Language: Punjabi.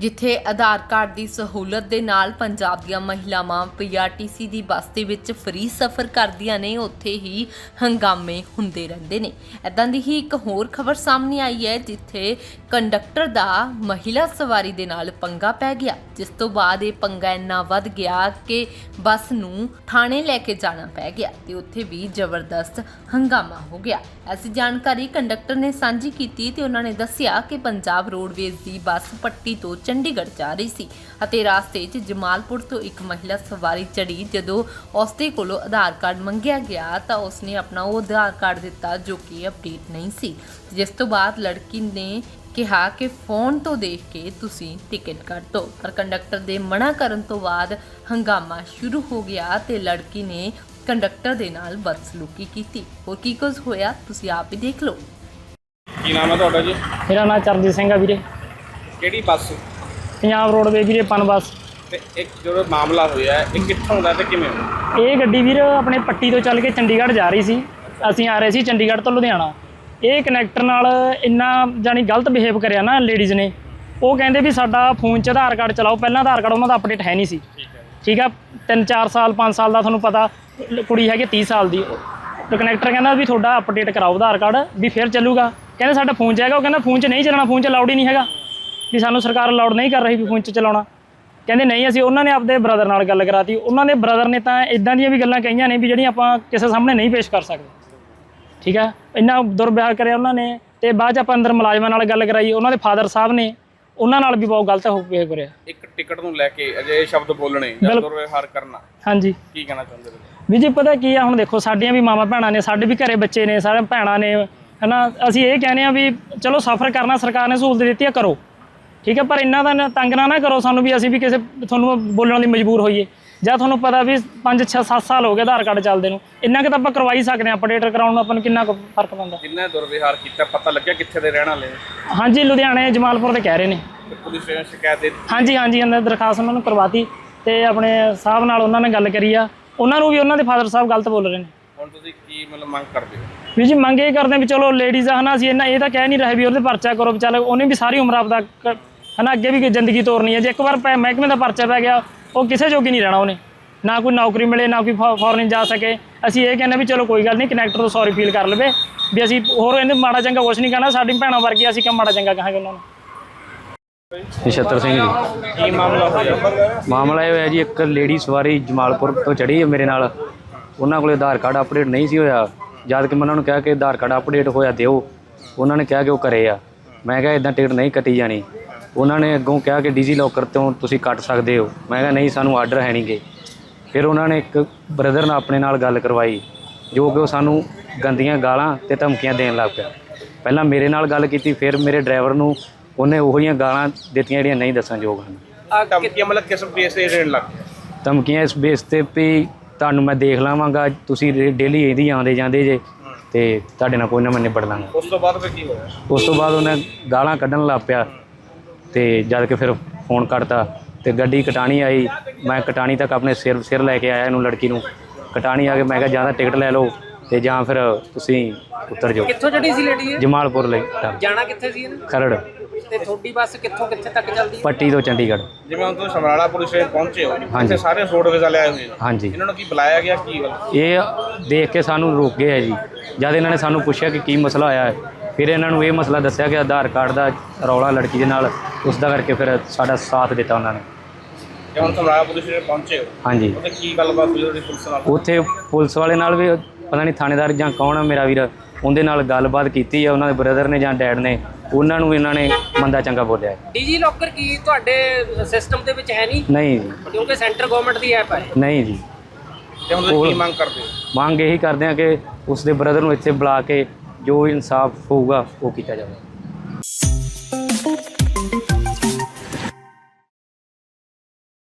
ਜਿੱਥੇ ਆਧਾਰ ਕਾਰਡ ਦੀ ਸਹੂਲਤ ਦੇ ਨਾਲ ਪੰਜਾਬ ਦੀਆਂ ਮਹਿਲਾਵਾਂ ਪੀਆਰਟੀਸੀ ਦੀ ਬੱਸ ਦੇ ਵਿੱਚ ਫ੍ਰੀ ਸਫ਼ਰ ਕਰਦੀਆਂ ਨੇ, ਉੱਥੇ ਹੀ ਹੰਗਾਮੇ ਹੁੰਦੇ ਰਹਿੰਦੇ ਨੇ। ਇਦਾਂ ਦੀ ਹੀ ਇੱਕ ਹੋਰ ਖਬਰ ਸਾਹਮਣੇ ਆਈ ਹੈ, ਜਿੱਥੇ ਕੰਡਕਟਰ ਦਾ ਮਹਿਲਾ ਸਵਾਰੀ ਦੇ ਨਾਲ ਪੰਗਾ ਪੈ ਗਿਆ, ਜਿਸ ਤੋਂ ਬਾਅਦ ਇਹ ਪੰਗਾ ਇੰਨਾ ਵੱਧ ਗਿਆ ਕਿ ਬੱਸ ਨੂੰ ਥਾਣੇ ਲੈ ਕੇ ਜਾਣਾ ਪੈ ਗਿਆ ਤੇ ਉੱਥੇ ਵੀ ਜ਼ਬਰਦਸਤ ਹੰਗਾਮਾ ਹੋ ਗਿਆ। ਐਸੀ ਜਾਣਕਾਰੀ ਕੰਡਕਟਰ ਨੇ ਸਾਂਝੀ ਕੀਤੀ ਤੇ ਉਹਨਾਂ ਨੇ ਦੱਸਿਆ ਕਿ ਪੰਜਾਬ ਰੋਡਵੇਜ਼ ਦੀ ਬੱਸ ਪੱਟੀ ਤੋਂ ਚੰਡੀਗੜ੍ਹ ਜਾ ਰਹੀ ਸੀ ਅਤੇ ਰਾਸਤੇ 'ਚ ਜਮਾਲਪੁਰ ਤੋਂ ਇੱਕ ਮਹਿਲਾ ਸਵਾਰੀ ਚੜੀ ਜਦੋਂ ਉਸ ਦੇ ਕੋਲੋਂ ਆਧਾਰ ਕਾਰਡ ਮੰਗਿਆ ਗਿਆ ਤਾਂ ਉਸਨੇ ਆਪਣਾ ਉਹ ਆਧਾਰ ਕਾਰਡ ਦਿੱਤਾ ਜੋ ਕਿ ਅਪਡੇਟ ਨਹੀਂ ਸੀ। ਜਿਸ ਤੋਂ ਬਾਅਦ ਲੜਕੀ ਨੇ ਕਿਹਾ ਕਿ ਫੋਨ ਤੋਂ ਦੇਖ ਕੇ ਤੁਸੀਂ ਟਿਕਟ ਕੱਟ ਦਿਓ ਪਰ ਕੰਡਕਟਰ ਦੇ ਮਨਾ ਕਰਨ ਤੋਂ ਬਾਅਦ ਹੰਗਾਮਾ ਸ਼ੁਰੂ ਹੋ ਗਿਆ ਤੇ ਲੜਕੀ ਨੇ ਕੰਡਕਟਰ ਦੇ ਨਾਲ ਬਦਸਲੂਕੀ ਕੀਤੀ। ਹੋਰ ਕੀ ਕੁਝ ਹੋਇਆ ਤੁਸੀਂ ਆਪ ਹੀ ਦੇਖ ਲਓ। ਕੀ ਨਾਮ ਹੈ ਤੁਹਾਡਾ ਜੀ? ਮੇਰਾ ਨਾਮ ਚਰਨਜੀਤ ਸਿੰਘ ਆ ਵੀਰੇ। ਕਿਹੜੀ ਬੱਸ? ਪੰਜਾਬ ਰੋਡਵੇ ਵੀਰੇ ਪਨ ਬੱਸ। ਤੇ ਇੱਕ ਜਿਹੜਾ ਮਾਮਲਾ ਹੋਇਆ ਇਹ ਕਿੱਥੋਂ ਦਾ ਤੇ ਕਿਵੇਂ ਹੋਇਆ? ਇਹ ਗੱਡੀ ਵੀਰ ਆਪਣੇ ਪੱਟੀ ਤੋਂ ਚੱਲ ਕੇ ਚੰਡੀਗੜ੍ਹ ਜਾ ਰਹੀ ਸੀ। ਅਸੀਂ ਆ ਰਹੇ ਸੀ ਚੰਡੀਗੜ੍ਹ ਤੋਂ ਲੁਧਿਆਣਾ। ਇਹ ਕਨੈਕਟਰ ਨਾਲ ਇੰਨਾ ਜਾਨੀ ਗਲਤ ਬਿਹੇਵ ਕਰਿਆ ਨਾ ਲੇਡੀਜ਼ ਨੇ। ਉਹ ਕਹਿੰਦੇ ਵੀ ਸਾਡਾ ਫੋਨ 'ਚ ਆਧਾਰ ਕਾਰਡ ਚਲਾਓ ਪਹਿਲਾਂ ਆਧਾਰ ਕਾਰਡ ਉਹਨਾਂ ਦਾ ਅਪਡੇਟ ਹੈ ਨਹੀਂ ਸੀ। ਠੀਕ ਆ? 3-4 ਸਾਲ 5 ਸਾਲ ਦਾ ਤੁਹਾਨੂੰ ਪਤਾ ਕੁੜੀ ਹੈਗੀ 30 ਸਾਲ ਦੀ। ਤੇ ਕਨੈਕਟਰ ਕਹਿੰਦਾ ਵੀ ਤੁਹਾਡਾ ਅਪਡੇਟ ਕਰਾਓ ਆਧਾਰ ਕਾਰਡ ਵੀ ਫਿਰ ਚੱਲੂਗਾ। ਕਹਿੰਦੇ ਸਾਡਾ ਫੋਨ 'ਚ ਹੈਗਾ ਉਹ ਕਹਿੰਦਾ ਫੋਨ 'ਚ ਨਹੀਂ ਚੱਲਣਾ ਫੋਨ 'ਚ ਅਲਾਉਡ ਹੀ ਨਹੀਂ ਹੈਗਾ। ਵੀ ਸਾਨੂੰ ਸਰਕਾਰ ਅਲਾਉਡ ਨਹੀਂ ਕਰ ਰਹੀ ਵੀ ਫੋਨ 'ਚ ਚਲਾਉਣਾ। ਕਹਿੰਦੇ ਨਹੀਂ ਅਸੀਂ ਉਹਨਾਂ ਨੇ ਆਪਦੇ ਬ੍ਰਦਰ ਨਾਲ ਗੱਲ ਕਰਾਤੀ। ਉਹਨਾਂ ਦੇ ਬ੍ਰਦਰ ਨੇ ਤਾਂ ਇਦਾਂ ਦੀਆਂ ਵੀ ਗੱਲਾਂ ਕਹੀਆਂ ਨੇ ਵੀ ਜਿਹੜੀਆਂ ਆਪਾਂ ਕਿਸੇ ਸਾਹਮਣੇ ਨਹੀਂ ਪੇਸ਼ ਕਰ ਸਕਦੇ। ਠੀਕ ਹੈ ਇੰਨਾ ਦੁਰਵਿਵਹਾਰ ਕਰਿਆ ਉਹਨਾਂ ਨੇ ਤੇ ਬਾਅਦ ਚ ਆਪਾਂ ਅੰਦਰ ਮੁਲਾਜ਼ਮਾਂ ਨਾਲ ਗੱਲ ਕਰਾਈ। ਉਹਨਾਂ ਦੇ ਫਾਦਰ ਸਾਹਿਬ ਨੇ ਉਹਨਾਂ ਨਾਲ ਵੀ ਬਹੁਤ ਗਲਤ ਹੋ ਬਿਹੇਵ ਕਰਿਆ। ਇੱਕ ਟਿਕਟ ਨੂੰ ਲੈ ਕੇ ਅਜੇ ਸ਼ਬਦ ਬੋਲਣੇ ਜਾਂ ਬਿਲਕੁਲ। ਦੁਰਵਿਵਹਾਰ ਕਰਨਾ। ਹਾਂਜੀ। ਕੀ ਕਹਿਣਾ ਚਾਹੁੰਦੇ ਹੋ? ਵੀ ਜੀ ਪਤਾ ਕੀ ਆ ਹੁਣ ਦੇਖੋ ਸਾਡੀਆਂ ਵੀ ਮਾਵਾਂ ਭੈਣਾਂ ਨੇ ਸਾਡੇ ਵੀ ਘਰੇ ਬੱਚੇ ਨੇ ਸਾਰੇ ਭੈਣਾਂ ਨੇ ਹਨਾ? ਅਸੀਂ ਇਹ ਕਹਿੰਦੇ ਆ ਵੀ ਚਲੋ ਸਫ਼ਰ ਕਰਨਾ ਸਰਕਾਰ ਨੇ ਸਹੂਲਤ ਦਿੱਤੀ ਆ ਕਰੋ। ਠੀਕ ਹੈ ਪਰ ਇੰਨਾ ਤਾਂ ਨਾ ਤੰਗ ਨਾ ਨਾ ਕਰੋ ਸਾਨੂੰ ਵੀ ਅਸੀਂ ਵੀ ਕਿਸੇ ਤੁਹਾਨੂੰ ਬੋਲਣ ਲਈ ਮਜਬੂਰ ਹੋਈਏ। ਜਾਂ ਤੁਹਾਨੂੰ ਪਤਾ ਵੀ 5 6 7 ਸਾਲ ਹੋ ਗਏ ਆਧਾਰ ਕਾਰਡ ਚੱਲਦੇ ਨੂੰ। ਇੰਨਾ ਕਿ ਤਾਂ ਆਪਾਂ ਕਰਵਾ ਹੀ ਸਕਦੇ ਹਾਂ ਅਪਡੇਟ ਕਰਾਉਣ ਨੂੰ ਆਪਾਂ ਨੂੰ ਕਿੰਨਾ ਫ਼ਰਕ ਪੈਂਦਾ। ਜਿੰਨੇ ਦੁਰਵਿਵਹਾਰ ਕੀਤਾ ਪਤਾ ਲੱਗਿਆ ਕਿੱਥੇ ਦੇ ਰਹਿਣ ਵਾਲੇ ਨੇ? ਹਾਂਜੀ ਲੁਧਿਆਣੇ ਜਮਾਲਪੁਰ ਦੇ ਕਹਿ ਰਹੇ ਨੇ। ਪੁਲਿਸ ਸਟੇਸ਼ਨ ਸ਼ਿਕਾਇਤ ਦੇ। ਹਾਂਜੀ ਹਾਂਜੀ ਅੰਦਰ ਦਰਖਾਸਤ ਉਹਨਾਂ ਨੂੰ ਕਰਵਾਤੀ ਤੇ ਆਪਣੇ ਸਾਹਿਬ ਨਾਲ ਉਹਨਾਂ ਨੇ ਗੱਲ ਕਰੀ ਆ। ਉਹਨਾਂ ਨੂੰ ਵੀ ਉਹਨਾਂ ਦੇ ਫਾਦਰ ਸਾਹਿਬ ਗਲਤ ਬੋਲ ਰਹੇ ਨੇ। ਹੁਣ ਤੁਸੀਂ ਕੀ ਮਤਲਬ ਮੰਗ ਕਰਦੇ ਹੋ? ਵੀ ਜੀ ਮੰਗ ਇਹ ਕਰਦੇ ਵੀ ਚਲੋ ਲੇਡੀਜ਼ ਆ ਹਨਾ ਅਸੀਂ ਇਹਨਾਂ ਇਹ ਤਾਂ ਕਹਿ ਨਹੀਂ ਰਹੇ ਵੀ ਉਹਦੇ ਪਰਚਾ ਕਰੋ ਵੀ ਚੱਲ ਉਹਨੇ ਵੀ ਸਾਰੀ ਉਮਰ ਆਪਦਾ ਹਨਾ ਅੱਗੇ ਵੀ ਜ਼ਿੰਦਗੀ ਤੋਰਨੀ ਹੈ। ਜੇ ਇੱਕ ਵਾਰ ਪੈ- ਮਹਿਕਮੇ ਦਾ ਪਰਚਾ ਪੈ ਗਿਆ ਉਹ ਕਿਸੇ ਜੋਗੀ ਨਹੀਂ ਰਹਿਣਾ ਉਹਨੇ। ਨਾ ਕੋਈ ਨੌਕਰੀ ਮਿਲੇ ਨਾ ਕੋਈ ਫੋਰਨ ਜਾ ਸਕੇ। ਅਸੀਂ ਇਹ ਕਹਿੰਦੇ ਵੀ ਚਲੋ ਕੋਈ ਗੱਲ ਨਹੀਂ ਕਨੈਕਟਰ ਤੋਂ ਸੌਰੀ ਫੀਲ ਕਰ ਲਵੇ। ਵੀ ਅਸੀਂ ਹੋਰ ਇਹਨੇ ਮਾੜਾ ਚੰਗਾ ਕੁਛ ਨਹੀਂ ਕਹਿਣਾ ਸਾਡੀ ਭੈਣਾਂ ਵਰਗੀ ਅਸੀਂ ਕਿਉਂ ਮਾੜਾ ਚੰਗਾ ਕਹਾਂਗੇ ਉਹਨਾਂ ਨੂੰ? ਨਛੱਤਰ ਸਿੰਘ ਜੀ। ਕੀ ਮਾਮਲਾ ਹੋਇਆ? ਮਾਮਲਾ ਇਹ ਹੋਇਆ ਜੀ ਇੱਕ ਲੇਡੀ ਸਵਾਰੀ ਜਮਾਲਪੁਰ ਤੋਂ ਚੜੀ ਹੈ ਮੇਰੇ ਨਾਲ। ਉਹਨਾਂ ਕੋਲੇ ਆਧਾਰ ਕਾਰਡ ਅਪਡੇਟ ਨਹੀਂ ਸੀ ਹੋਇਆ। ਜਦ ਕਿ ਮੈਂ ਉਹਨਾਂ ਨੂੰ ਕਿਹਾ ਕਿ ਆਧਾਰ ਕਾਰਡ ਅਪਡੇਟ ਹੋਇਆ ਦਿਓ। ਉਹਨਾਂ ਨੇ ਕਿਹਾ ਕਿ ਉਹ ਕਰੇ ਆ। ਮੈਂ ਕਿਹਾ ਇਦਾਂ ਟਿਕਟ ਨਹੀਂ ਕੱਟੀ ਜਾਣੀ। ਉਹਨਾਂ ਨੇ ਅੱਗੋਂ ਕਿਹਾ ਕਿ ਡੀਜੀ ਲੋਕਰ ਤੋਂ ਤੁਸੀਂ ਕੱਟ ਸਕਦੇ ਹੋ। ਮੈਂ ਕਿਹਾ ਨਹੀਂ ਸਾਨੂੰ ਆਰਡਰ ਹੈ ਨਹੀਂਗੇ। ਫਿਰ ਉਹਨਾਂ ਨੇ ਇੱਕ ਬ੍ਰਦਰ ਨਾਲ ਆਪਣੇ ਨਾਲ ਗੱਲ ਕਰਵਾਈ ਜੋ ਕਿ ਉਹ ਸਾਨੂੰ ਗੰਦੀਆਂ ਗਾਲਾਂ ਤੇ ਧਮਕੀਆਂ ਦੇਣ ਲੱਗ ਪਿਆ। ਪਹਿਲਾਂ ਮੇਰੇ ਨਾਲ ਗੱਲ ਕੀਤੀ ਫਿਰ ਮੇਰੇ ਡਰਾਈਵਰ ਨੂੰ ਉਹਨੇ ਉਹੋ ਜਿਹੀਆਂ ਗਾਲਾਂ ਦਿੱਤੀਆਂ ਜਿਹੜੀਆਂ ਨਹੀਂ ਦੱਸਣਯੋਗ ਹਨ। ਆ ਧਮਕੀ ਮਤਲਬ ਕਿਸ ਬੇਸ ਤੇ ਦੇਣ ਲੱਗ ਧਮਕੀਆਂ ਇਸ ਬੇਸ ਤੇ ਵੀ ਤੁਹਾਨੂੰ ਮੈਂ ਦੇਖ ਲਵਾਂਗਾ ਤੁਸੀਂ ਡੇਲੀ ਇਹਦੀ ਆਉਂਦੇ ਜਾਂਦੇ ਜੇ ਤੇ ਤੁਹਾਡੇ ਨਾਲ ਕੋਈ ਨਾ ਮੈਂ ਨਿਬੜ ਲਾਂਗਾ। ਉਸ ਤੋਂ ਬਾਅਦ ਫਿਰ ਕੀ ਹੋਇਆ? ਉਸ ਤੋਂ ਬਾਅਦ ਉਹਨੇ ਗਾਲਾਂ ਕੱਢਣ ਲੱਗ ਪਿਆ। ਤੇ ਜਦ ਕਿ ਫਿਰ ਫੋਨ ਕੱਟਤਾ ਤੇ ਗੱਡੀ ਕਟਾਣੀ ਆਈ। ਮੈਂ ਕਟਾਣੀ ਤੱਕ ਆਪਣੇ ਸਿਰ ਸਿਰ ਲੈ ਕੇ ਆਇਆ ਇਹਨੂੰ ਲੜਕੀ ਨੂੰ। ਕਟਾਣੀ ਆ ਕੇ ਮੈਂ ਕਿਹਾ ਜਾਂ ਤਾਂ ਟਿਕਟ ਲੈ ਲਓ ਤੇ ਜਾਂ ਫਿਰ ਤੁਸੀਂ ਉਤਰ ਜਾਓ। ਕਿੱਥੋਂ ਚੜੀ ਸੀ ਲੇਡੀ ਇਹ? ਜਮਾਲਪੁਰ ਲਈ। ਜਾਣਾ ਕਿੱਥੇ ਸੀ ਇਹਨੇ? ਖਰੜ। ਤੇ ਤੁਹਾਡੀ ਬੱਸ ਕਿੱਥੋਂ ਕਿੱਥੇ ਤੱਕ ਚੱਲਦੀ ਹੈ? ਪੱਟੀ ਤੋਂ ਚੰਡੀਗੜ੍ਹ। ਜਿਵੇਂ ਹੁਣ ਤੁਸੀਂ ਸਮਰਾਲਾ ਪੁਲਿਸ ਸਟੇਸ਼ਨ ਪਹੁੰਚੇ ਹੋ ਹਾਂਜੀ। ਇੱਥੇ ਸਾਰੇ ਰੋਡਵੇਜ਼ ਵਾਲੇ ਆਏ ਹੋਏ ਨੇ ਹਾਂਜੀ। ਇਹਨਾਂ ਨੂੰ ਕੀ ਬੁਲਾਇਆ ਗਿਆ ਕੀ ਗੱਲ? ਇਹ ਦੇਖ ਕੇ ਸਾਨੂੰ ਰੋਕ ਗਏ ਹੈ ਜੀ। ਜਦ ਇਹਨਾਂ ਨੇ ਸਾਨੂੰ ਪੁੱਛਿਆ ਕਿ ਕੀ ਮਸਲਾ ਹੋਇਆ ਹੈ ਫਿਰ ਇਹਨਾਂ ਨੂੰ ਇਹ ਮਸਲਾ ਦੱਸਿਆ ਕਿ ਆਧਾਰ ਕਾਰਡ ਦਾ ਰੌਲਾ ਲੜਕੀ ਦੇ ਨਾਲ ਉਸ ਦਾ ਕਰਕੇ ਫਿਰ ਸਾਡਾ ਸਾਥ ਦਿੱਤਾ ਉਹਨਾਂ ਨੇ। ਤੇ ਹੁਣ ਸਮਰਾਲਾ ਪੁਲਿਸ ਸਟੇਸ਼ਨ ਪਹੁੰਚੇ ਹੋ। ਹਾਂਜੀ। ਉੱਥੇ ਕੀ ਗੱਲਬਾਤ ਹੋਈ ਤੁਹਾਡੀ ਪੁਲਿਸ ਨਾਲ? ਉੱਥੇ ਪੁਲਿਸ ਵਾਲੇ ਨਾਲ ਵੀ ਪਤਾ ਨਹੀਂ ਥਾਣੇਦਾਰ ਜਾਂ ਕੌਣ ਆ ਮੇਰਾ ਵੀਰ ਉਹਦੇ ਨਾਲ ਗੱਲਬਾਤ ਕੀਤੀ ਹੈ ਉਹਨਾਂ ਦੇ ਬ੍ਰਦਰ ਨੇ ਜਾਂ ਡੈਡ ਨੇ। ਉਹਨਾਂ ਨੂੰ ਇਹਨਾਂ ਨੇ ਮੰਦਾ ਚੰਗਾ ਬੋਲਿਆ। ਹੈ। ਡੀਜੀ ਲੋਕਰ ਕੀ ਤੁਹਾਡੇ ਸਿਸਟਮ ਦੇ ਵਿੱਚ ਹੈ ਨਹੀਂ? ਨਹੀਂ ਜੀ। ਕਿਉਂਕਿ ਸੈਂਟਰ ਗਵਰਨਮੈਂਟ ਦੀ ਐਪ ਹੈ ਨਹੀਂ ਜੀ। ਤੇ ਹੁਣ ਤੁਸੀਂ ਕੀ ਮੰਗ ਕਰਦੇ ਹੋ? ਮੰਗ ਇਹੀ ਕਰਦੇ ਆ ਕਿ ਉਸ ਦੇ ਬ੍ਰਦਰ ਨੂੰ ਇੱਥੇ ਬੁਲਾ ਕੇ ਜੋ ਇਨਸਾਫ ਹੋਊਗਾ ਉਹ ਕੀਤਾ ਜਾਵੇ।